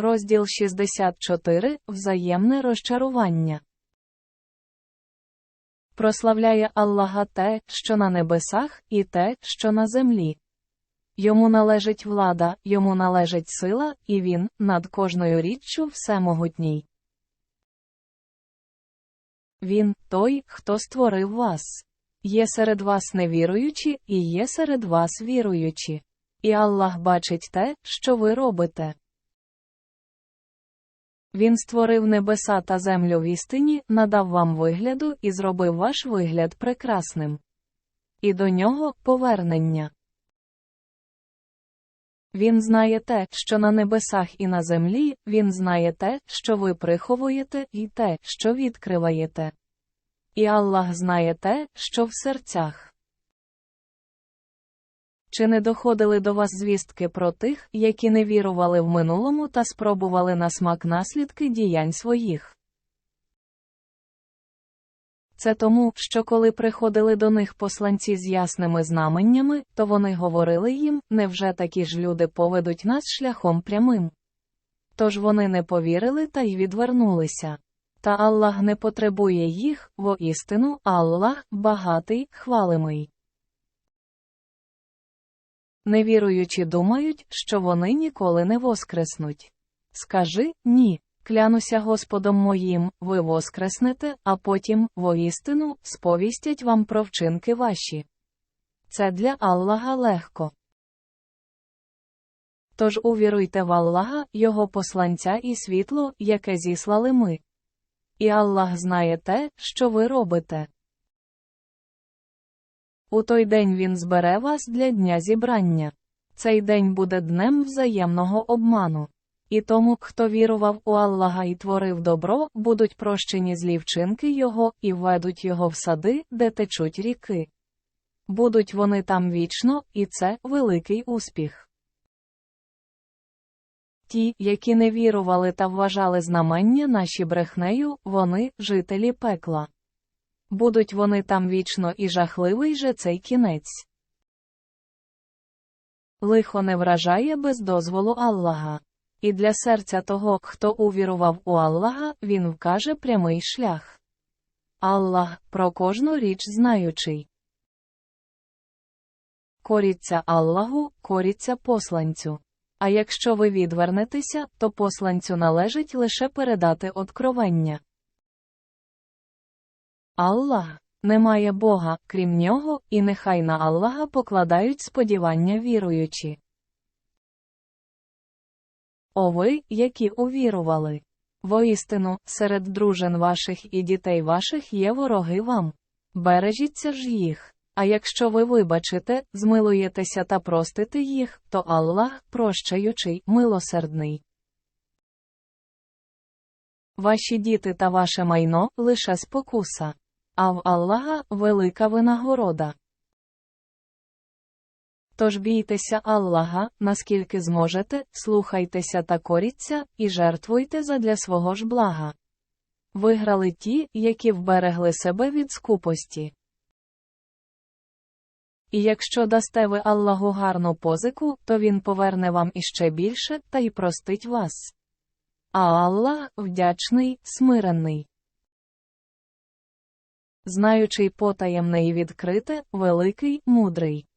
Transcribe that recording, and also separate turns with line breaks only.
Розділ 64 Взаємне розчарування. Прославляє Аллаха те, що на небесах, і те, що на землі. Йому належить влада, йому належить сила, і він над кожною річчю всемогутній. Він той, хто створив вас. Є серед вас невіруючі, і є серед вас віруючі. І Аллах бачить те, що ви робите. Він створив небеса та землю в істині, надав вам вигляду і зробив ваш вигляд прекрасним. І до нього повернення. Він знає те, що на небесах і на землі, він знає те, що ви приховуєте, і те, що відкриваєте. І Аллах знає те, що в серцях. Чи не доходили до вас звістки про тих, які не вірували в минулому та спробували на смак наслідки діянь своїх? Це тому, що коли приходили до них посланці з ясними знаменнями, то вони говорили їм, невже такі ж люди поведуть нас шляхом прямим? Тож вони не повірили та й відвернулися. Та Аллах не потребує їх, воістину Аллах багатий, хвалимий. Невіруючі думають, що вони ніколи не воскреснуть. Скажи ні. Клянуся Господом моїм, ви воскреснете, а потім, воістину, сповістять вам про вчинки ваші. Це для Аллаха легко. Тож увіруйте в Аллаха, Його посланця і світло, яке зіслали ми. І Аллах знає те, що ви робите. У той день він збере вас для дня зібрання. Цей день буде днем взаємного обману. І тому, хто вірував у Аллаха і творив добро, будуть прощені злі вчинки його, і введуть його в сади, де течуть ріки. Будуть вони там вічно, і це великий успіх. Ті, які не вірували та вважали знамення наші брехнею, вони жителі пекла. Будуть вони там вічно і жахливий же цей кінець. Лихо не вражає без дозволу Аллаха. І для серця того, хто увірував у Аллаха, він вкаже прямий шлях. Аллах про кожну річ знаючий. Коріться Аллаху, коріться посланцю. А якщо ви відвернетеся, то посланцю належить лише передати откровення. Аллах немає Бога, крім нього, і нехай на Аллаха покладають сподівання віруючі. О ви, які увірували. Воістину, серед дружин ваших і дітей ваших є вороги вам. Бережіться ж їх. А якщо ви вибачите, змилуєтеся та простите їх, то Аллах, прощаючий, милосердний. Ваші діти та ваше майно лише спокуса, а в Аллаха велика винагорода. Тож бійтеся Аллаха, наскільки зможете, слухайтеся та коріться, і жертвуйте задля свого ж блага. Виграли ті, які вберегли себе від скупості. І якщо дасте ви Аллаху гарну позику, то він поверне вам іще більше та й простить вас. А Аллах вдячний, смиренний. Знаючий потаємне і відкрите, великий, мудрий.